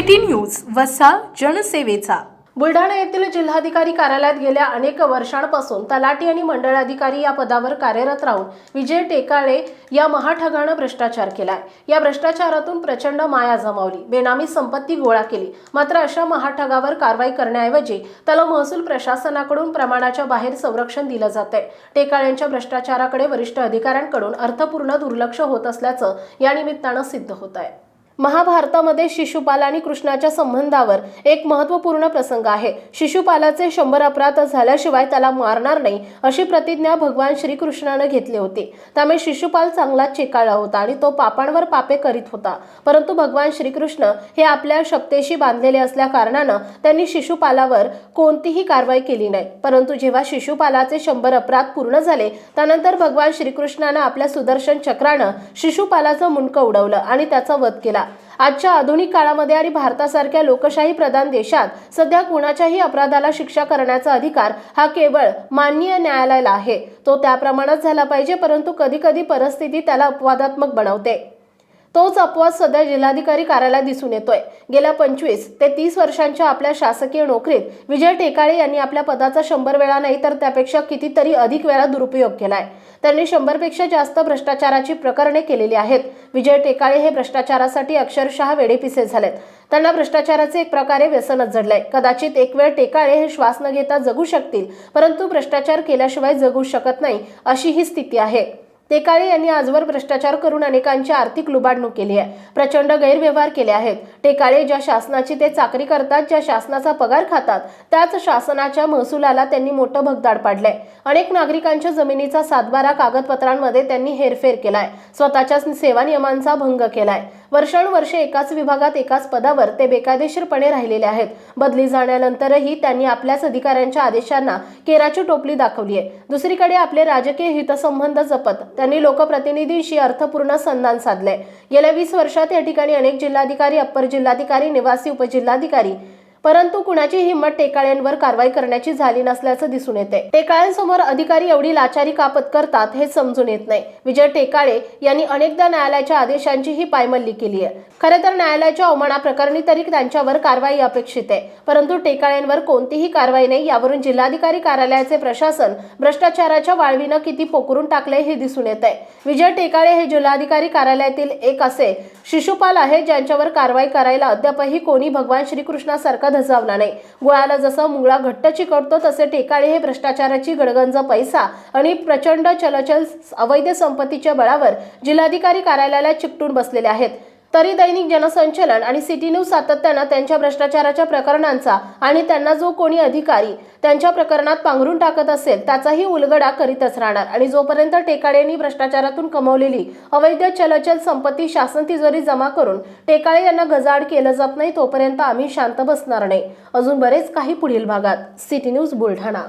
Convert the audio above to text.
City news वसा जनसेवेचा. बुलढाणा येथील जिल्हाधिकारी कार्यालयात गेल्या अनेक वर्षांपासून तलाठी आणि मंडळ अधिकारी या पदावर कार्यरत राहून विजय टेकाळे या महाठगानं भ्रष्टाचार केलाय. या भ्रष्टाचारातून प्रचंड माया जमावली. बेनामी संपत्ती गोळा केली. मात्र अशा महाठगावर कारवाई करण्याऐवजी त्याला महसूल प्रशासनाकडून प्रमाणाच्या बाहेर संरक्षण दिलं जातंय. टेकाळ्यांच्या भ्रष्टाचाराकडे वरिष्ठ अधिकाऱ्यांकडून अर्थपूर्ण दुर्लक्ष होत असल्याचं या निमित्तानं सिद्ध होत आहे महाभारतामध्ये शिशुपाल आणि कृष्णाच्या संबंधावर एक महत्त्वपूर्ण प्रसंग आहे. शिशुपालाचे शंभर अपराध झाल्याशिवाय त्याला मारणार नाही अशी प्रतिज्ञा भगवान श्रीकृष्णानं घेतली होती. त्यामुळे शिशुपाल चांगलाच चेकाळला होता आणि तो पापांवर पापे करीत होता. परंतु भगवान श्रीकृष्ण हे आपल्या शक्तेशी बांधलेले असल्या कारणानं त्यांनी शिशुपालावर कोणतीही कारवाई केली नाही. परंतु जेव्हा शिशुपालाचे शंभर अपराध पूर्ण झाले त्यानंतर भगवान श्रीकृष्णानं आपल्या सुदर्शन चक्रानं शिशुपालाचं मुंडकं उडवलं आणि त्याचा वध केला. आजच्या आधुनिक काळामध्ये आणि भारतासारख्या लोकशाही प्रधान देशात सध्या कुणाच्याही अपराधाला शिक्षा करण्याचा अधिकार हा केवळ माननीय न्यायालयाला आहे. तो त्याप्रमाणात झाला पाहिजे परंतु कधी कधी परिस्थिती त्याला अपवादात्मक बनवते. तोच अपवाद सध्या जिल्हाधिकारी कार्यालयात दिसून येतोय. गेल्या पंचवीस ते तीस वर्षांच्या आपल्या शासकीय नोकरीत विजय टेकाळे यांनी आपल्या पदाचा शंभर वेळा नाही तर त्यापेक्षा कितीतरी अधिक वेळा दुरुपयोग केलाय. त्यांनी शंभरपेक्षा जास्त भ्रष्टाचाराची प्रकरणे केलेली आहेत. विजय टेकाळे हे भ्रष्टाचारासाठी अक्षरशः वेडेपिसे झालेत. त्यांना भ्रष्टाचाराचे एक प्रकारे व्यसनच जडलंय कदाचित एक वेळ टेकाळे हे श्वास न घेता जगू शकतील परंतु भ्रष्टाचार केल्याशिवाय जगू शकत नाही अशी ही स्थिती आहे. टेकाळे यांनी आजवर भ्रष्टाचार करून अनेकांची आर्थिक लुबाडणूक केली आहे. प्रचंड गैरव्यवहार केले आहेत. टेकाळे ज्या शासनाची ते चाकरी करतात ज्या शासनाचा पगार खातात त्याच शासनाच्या महसुलाला त्यांनी मोठं भगदाड पाडलंय. अनेक नागरिकांच्या जमिनीचा सातबारा कागदपत्रांमध्ये त्यांनी हेरफेर केलाय. स्वतःच्या सेवा नियमांचा भंग केलाय. वर्षानुवर्षे एकाच विभागात एकाच पदावर ते बेकायदेशीरपणे राहिलेले आहेत. बदली जाण्यानंतरही त्यांनी आपल्याच अधिकाऱ्यांच्या आदेशांना केराची टोपली दाखवली आहे. दुसरीकडे आपले राजकीय हितसंबंध जपत त्यांनी लोकप्रतिनिधींशी अर्थपूर्ण संधान साधले गेल्या वीस वर्षात या ठिकाणी अनेक जिल्हाधिकारी अप्पर जिल्हाधिकारी निवासी उपजिल्हाधिकारी परंतु कुणाची हिंमत टेकाळ्यांवर कारवाई करण्याची झाली नसल्याचं दिसून येते. टेकाळ्यांसमोर अधिकारी एवढी लाचारी कापत करतात हे समजून येत नाही. विजय टेकाळे यांनी अनेकदा न्यायालयाच्या आदेशांची ही पायमल्ली केली आहे. खरे तर न्यायालयाच्या अवमानाप्रकरणी तरी त्यांच्यावर कारवाई अपेक्षित आहे. परंतु टेकाळ्यांवर कोणतीही कारवाई नाही यावरून जिल्हाधिकारी कार्यालयाचे प्रशासन भ्रष्टाचाराच्या वाळवीनं किती पोकरून टाकले हे दिसून येत आहे. विजय टेकाळे हे जिल्हाधिकारी कार्यालयातील एक असे शिशुपाल आहे ज्यांच्यावर कारवाई करायला अद्यापही कोणी भगवान श्रीकृष्णासारखा धजावला नाही. गुळाला जसं मुंगळा घट्ट चिकटतो तसे ठिकाणी हे भ्रष्टाचाराची गडगंज पैसा आणि प्रचंड चलचल अवैध संपत्तीच्या बळावर जिल्हाधिकारी कार्यालयाला चिकटून बसलेले आहेत. तरी दैनिक जनसंचलन आणि सिटी न्यूज सातत्यानं त्यांच्या भ्रष्टाचाराच्या प्रकरणांचा आणि त्यांना जो कोणी अधिकारी त्यांच्या प्रकरणात पांघरून टाकत असेल त्याचाही उलगडा करीतच राहणार. आणि जोपर्यंत टेकाळेंनी भ्रष्टाचारातून कमवलेली अवैध चलचल संपत्ती शासन तिजोरी जमा करून टेकाळे यांना गजाड केलं जात नाही तोपर्यंत आम्ही शांत बसणार नाही. अजून बरेच काही पुढील भागात. City news Buldhana.